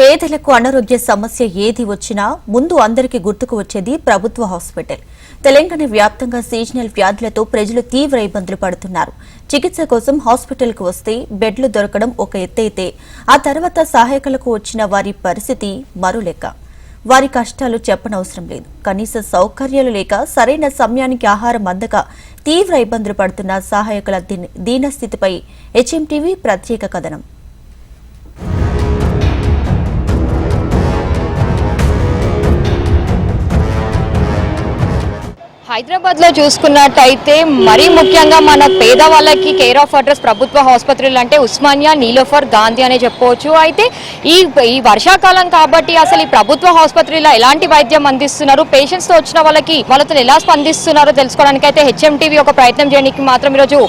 పేదలకు అనారోగ్య సమస్య ఏది వచ్చినా ముందు అందరికీ గుర్తుకు వచ్చేది ప్రభుత్వ హాస్పిటల్. తెలంగాణ వ్యాప్తంగా సీజనల్ వ్యాధులతో ప్రజలు తీవ్ర ఇబ్బందులు పడుతున్నారు. చికిత్స కోసం హాస్పిటల్కు వస్తే బెడ్లు దొరకడం ఒక ఎత్తైతే ఆ తర్వాత సహాయకులకు వచ్చిన వారి పరిస్థితి మరో లెక్క వారి కష్టాలు చెప్పనవసరం లేదు. కనీస సౌకర్యాలు లేక సరైన సమయానికి ఆహారం అందక తీవ్ర ఇబ్బందులు పడుతున్న సహాయకుల దీనస్థితిపై హెచ్ఎంటీవీ ప్రత్యేక కథనం. హైదరాబాద్లో చూసుకున్నట్టయితే మరీ ముఖ్యంగా మన పేదవాళ్ళకి కేర్ ఆఫ్ అడ్రస్ ప్రభుత్వ ఆసుపత్రులు అంటే ఉస్మానియా నీలోఫర్ గాంధీ అనే చెప్పవచ్చు అయితే ఈ ఈ వర్షాకాలం కాబట్టి అసలు ఈ ప్రభుత్వ ఆసుపత్రిలో ఎలాంటి వైద్యం అందిస్తున్నారు? పేషెంట్స్తో వచ్చిన వాళ్ళకి వాళ్ళతో ఎలా స్పందిస్తున్నారో? తెలుసుకోవడానికి అయితే హెచ్ఎంటీవీ ఒక ప్రయత్నం చేయడానికి మాత్రం ఈరోజు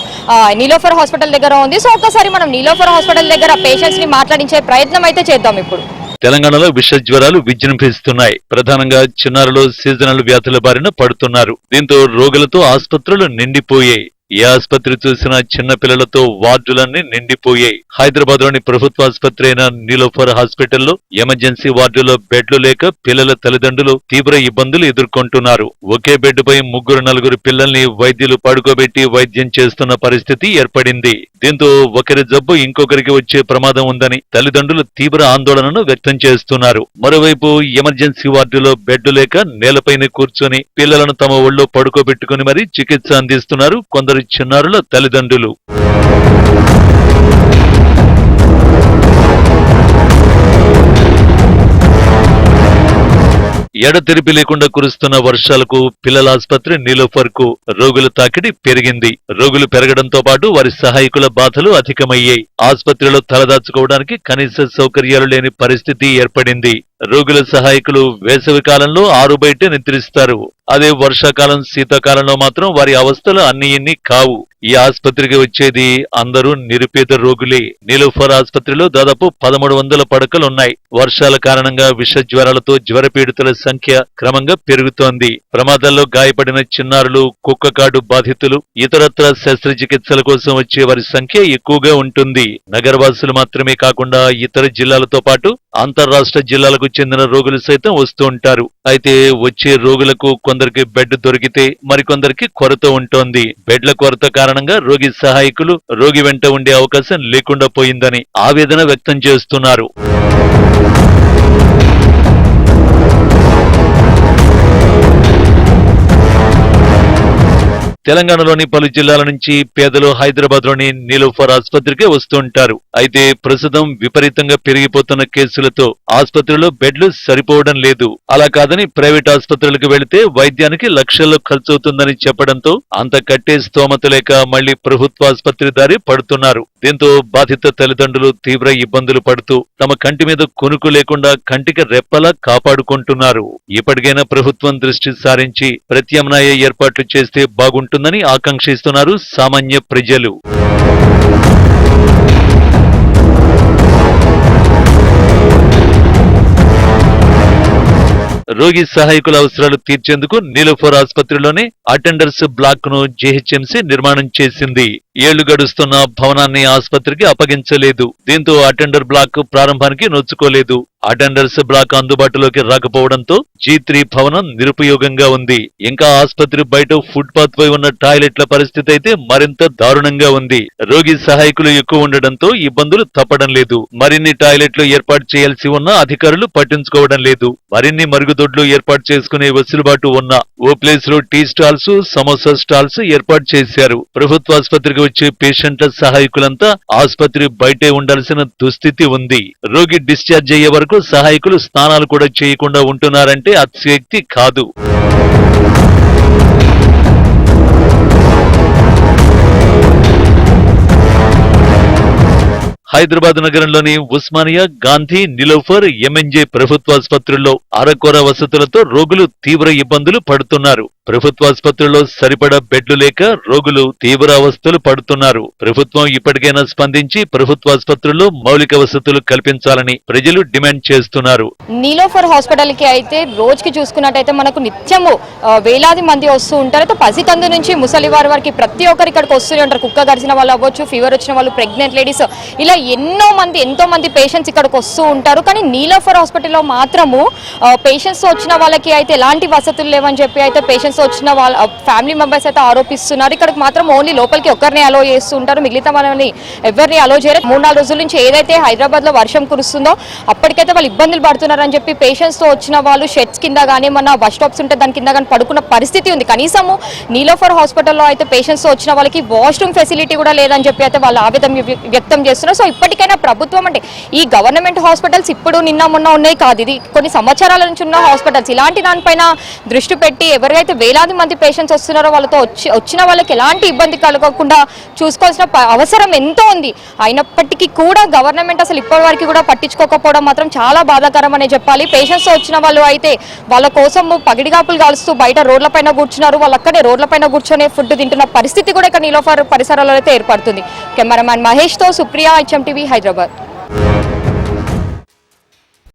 నీలోఫర్ హాస్పిటల్ దగ్గర ఉంది. సో ఒక్కసారి మనం నీలోఫర్ హాస్పిటల్ దగ్గర పేషెంట్స్ని మాట్లాడించే ప్రయత్నం అయితే చేద్దాం ఇప్పుడు. తెలంగాణలో విష జ్వరాలు విజృంభిస్తున్నాయి ప్రధానంగా చిన్నారులు సీజనల్ వ్యాధుల బారిన పడుతున్నారు. దీంతో రోగులతో ఆసుపత్రులు నిండిపోయాయి. ఏ ఆసుపత్రి చూసినా చిన్న పిల్లలతో వార్డులన్నీ నిండిపోయాయి. హైదరాబాద్లోని ప్రభుత్వ ఆసుపత్రి అయిన నీలోఫర్ హాస్పిటల్లో ఎమర్జెన్సీ వార్డులో బెడ్లు లేక పిల్లల తల్లిదండ్రులు తీవ్ర ఇబ్బందులు ఎదుర్కొంటున్నారు. ఒకే బెడ్డుపై ముగ్గురు నలుగురు పిల్లల్ని వైద్యులు పడుకోబెట్టి వైద్యం చేస్తున్న పరిస్థితి ఏర్పడింది. దీంతో ఒకరి జబ్బు ఇంకొకరికి వచ్చే ప్రమాదం ఉందని తల్లిదండ్రులు తీవ్ర ఆందోళనను వ్యక్తం చేస్తున్నారు. మరోవైపు ఎమర్జెన్సీ వార్డులో బెడ్డు లేక నేలపైన కూర్చొని పిల్లలను తమ ఒళ్ళో పడుకోబెట్టుకుని మరీ చికిత్స అందిస్తున్నారు కొందరు చిన్నారుల తల్లిదండ్రులు. ఎడతెరిపి లేకుండా కురుస్తున్న వర్షాలకు పిల్లల ఆసుపత్రి నీలోఫర్కు రోగుల తాకిడి పెరిగింది. రోగులు పెరగడంతో పాటు వారి సహాయకుల బాధలు అధికమయ్యాయి. ఆసుపత్రిలో తలదాచుకోవడానికి కనీస సౌకర్యాలు లేని పరిస్థితి ఏర్పడింది. రోగుల సహాయకులు వేసవి కాలంలో ఆరు బయట నిద్రిస్తారు. అదే వర్షాకాలం శీతాకాలంలో మాత్రం వారి అవస్థలు అన్ని ఇన్ని కావు. ఈ ఆసుపత్రికి వచ్చేది అందరూ నిరుపేద రోగులే. నీలోఫర్ ఆసుపత్రిలో దాదాపు పదమూడు వందల పడకలున్నాయి వర్షాల కారణంగా విష జ్వరాలతో జ్వర పీడితుల సంఖ్య క్రమంగా పెరుగుతోంది. ప్రమాదాల్లో గాయపడిన చిన్నారులు కుక్కకాడు బాధితులు ఇతరత్ర శస్త్రచికిత్సల కోసం వచ్చే వారి సంఖ్య ఎక్కువగా ఉంటుంది. నగరవాసులు మాత్రమే కాకుండా ఇతర జిల్లాలతో పాటు అంతర్రాష్ట్ర జిల్లాలకు చెందిన రోగులు సైతం వస్తూ ఉంటారు. అయితే వచ్చే రోగులకు కొందరికి బెడ్ దొరికితే మరికొందరికి కొరత ఉంటోంది. బెడ్ల కొరత కారణంగా రోగి సహాయకులు రోగి వెంట ఉండే అవకాశం లేకుండా పోయిందని ఆవేదన వ్యక్తం చేస్తున్నారు. తెలంగాణలోని పలు జిల్లాల నుంచి పేదలు హైదరాబాద్లోని నీలోఫర్ ఆసుపత్రికి వస్తుంటారు. అయితే ప్రస్తుతం విపరీతంగా పెరిగిపోతున్న కేసులతో ఆసుపత్రిలో బెడ్లు సరిపోవడం లేదు. అలా కాదని ప్రైవేట్ ఆసుపత్రులకు వెళితే వైద్యానికి లక్షల్లో ఖర్చవుతుందని చెప్పడంతో అంత కట్టే స్తోమత లేక మళ్ళీ ప్రభుత్వ ఆసుపత్రి దారి పడుతున్నారు. దీంతో బాధిత తల్లిదండ్రులు తీవ్ర ఇబ్బందులు పడుతూ తమ కంటి మీద కొనుకు లేకుండా కంటికి రెప్పలా కాపాడుకుంటున్నారు. ఇప్పటికైనా ప్రభుత్వం దృష్టి సారించి ప్రత్యామ్నాయ ఏర్పాట్లు చేస్తే బాగుంటుంది. ఉంటుందని ఆకాంక్షిస్తున్నారు సామాన్య ప్రజలు. రోగి సహాయకుల అవసరాలు తీర్చేందుకు నీలోఫర్ ఆసుపత్రిలోనే అటెండర్స్ బ్లాక్ను జీహెచ్ఎంసీ నిర్మాణం చేసింది. ఏళ్ళు గడుస్తున్న భవనాన్ని ఆసుపత్రికి అప్పగించలేదు. దీంతో అటెండర్ బ్లాక్ ప్రారంభానికి నొచ్చుకోలేదు. అటెండర్స్ బ్లాక్ అందుబాటులోకి రాకపోవడంతో జీ త్రీ భవనం నిరుపయోగంగా ఉంది. ఇంకా ఆసుపత్రి బయట ఫుట్పాత్ పై ఉన్న టాయిలెట్ల పరిస్థితి అయితే మరింత దారుణంగా ఉంది. రోగి సహాయకులు ఎక్కువ ఉండడంతో ఇబ్బందులు తప్పడం లేదు. మరిన్ని టాయిలెట్లు ఏర్పాటు చేయాల్సి ఉన్నా అధికారులు పట్టించుకోవడం లేదు. మరిన్ని మరుగుదొడ్లు ఏర్పాటు చేసుకునే వెసులుబాటు ఉన్న ఓ ప్లేస్లో టీ స్టాల్స్ సమోసా స్టాల్స్ ఏర్పాటు చేశారు. ప్రభుత్వ ఆసుపత్రికి వచ్చే పేషెంట్ల సహాయకులంతా ఆసుపత్రి బయటే ఉండాల్సిన దుస్థితి ఉంది. రోగి డిశ్చార్జ్ అయ్యే వరకు సహాయకులు స్నానాలు కూడా చేయకుండా ఉంటున్నారంటే అతిశక్తి కాదు. హైదరాబాద్ నగరంలోని ఉస్మానియా గాంధీ నిలోఫర్ ఎంఎన్జే ప్రభుత్వాసుపత్రుల్లో అరకొర వసతులతో రోగులు తీవ్ర ఇబ్బందులు పడుతున్నారు. ప్రభుత్వ ఆసుపత్రుల్లో సరిపడా బెడ్లు లేక రోగులు తీవ్ర అవస్థలు పడుతున్నారు. ప్రభుత్వం ఇప్పటికైనా స్పందించి ప్రభుత్వ ఆసుపత్రుల్లో మౌలిక వసతులు కల్పించాలని ప్రజలు డిమాండ్ చేస్తున్నారు. నీలోఫర్ హాస్పిటల్కి అయితే రోజుకి చూసుకున్నట్టయితే మనకు నిత్యము వేలాది మంది వస్తూ ఉంటారు. అయితే పసికందు నుంచి ముసలి వారి వారికి ప్రతి ఒక్కరు ఇక్కడికి వస్తూనే ఉంటారు. కుక్క గడిచిన వాళ్ళు అవ్వచ్చు ఫీవర్ వచ్చిన వాళ్ళు ప్రెగ్నెంట్ లేడీస్ ఇలా ఎన్నో మంది ఎంతో మంది పేషెంట్స్ ఇక్కడికి వస్తూ ఉంటారు. కానీ నీలోఫర్ హాస్పిటల్లో మాత్రము పేషెంట్స్ వచ్చిన వాళ్ళకి అయితే ఎలాంటి వసతులు లేవని చెప్పి అయితే పేషెంట్స్ వచ్చిన వాళ్ళ ఫ్యామిలీ మెంబర్స్ అయితే ఆరోపిస్తున్నారు. ఇక్కడికి మాత్రం ఓన్లీ లోపలికి ఒక్కరిని అలో చేస్తూ ఉంటారు మిగతా వాళ్ళని ఎవరిని అలో చేయరు. మూడు నాలుగు రోజుల నుంచి ఏదైతే హైదరాబాద్లో వర్షం కురుస్తుందో అప్పటికైతే వాళ్ళు ఇబ్బందులు పడుతున్నారని చెప్పి పేషెంట్స్తో వచ్చిన వాళ్ళు షెడ్స్ కింద కానీ మన బస్ స్టాప్స్ ఉంటే దాని కింద కానీ పడుకున్న పరిస్థితి ఉంది. కనీసము నీలోఫర్ హాస్పిటల్లో అయితే పేషెంట్స్తో వచ్చిన వాళ్ళకి వాష్రూమ్ ఫెసిలిటీ కూడా లేదని చెప్పి అయితే వాళ్ళు ఆవేదన వ్య- వ్యక్తం చేస్తున్నారు. సో ఇప్పటికైనా ప్రభుత్వం అంటే ఈ గవర్నమెంట్ హాస్పిటల్స్ ఇప్పుడు నిన్న మొన్న ఉన్నాయి కాదు. ఇది కొన్ని సంవత్సరాల నుంచి ఉన్న హాస్పిటల్స్ ఇలాంటి దానిపైన దృష్టి పెట్టి ఎవరైతే వేలాది మంది పేషెంట్స్ వస్తున్నారో వాళ్ళతో వచ్చి వచ్చిన వాళ్ళకి ఎలాంటి ఇబ్బంది కలగకుండా చూసుకోవాల్సిన ప- అవసరం ఎంతో ఉంది. అయినప్పటికీ కూడా గవర్నమెంట్ అసలు ఇప్పటి వరకు కూడా పట్టించుకోకపోవడం మాత్రం చాలా బాధాకరం అనే చెప్పాలి. పేషెంట్స్ వచ్చిన వాళ్ళు అయితే వాళ్ళ కోసం పగిడిగాపులు కాలుస్తూ బయట రోడ్లపైన కూర్చున్నారు. వాళ్ళు అక్కడే రోడ్లపైన కూర్చొని ఫుడ్ తింటున్న పరిస్థితి కూడా ఇక్కడ నీలోఫర్ పరిసరాల్లో అయితే ఏర్పడుతుంది. కెమెరామ్యాన్ మహేష్తో సుప్రియ హెచ్ఎం టీవీ హైదరాబాద్.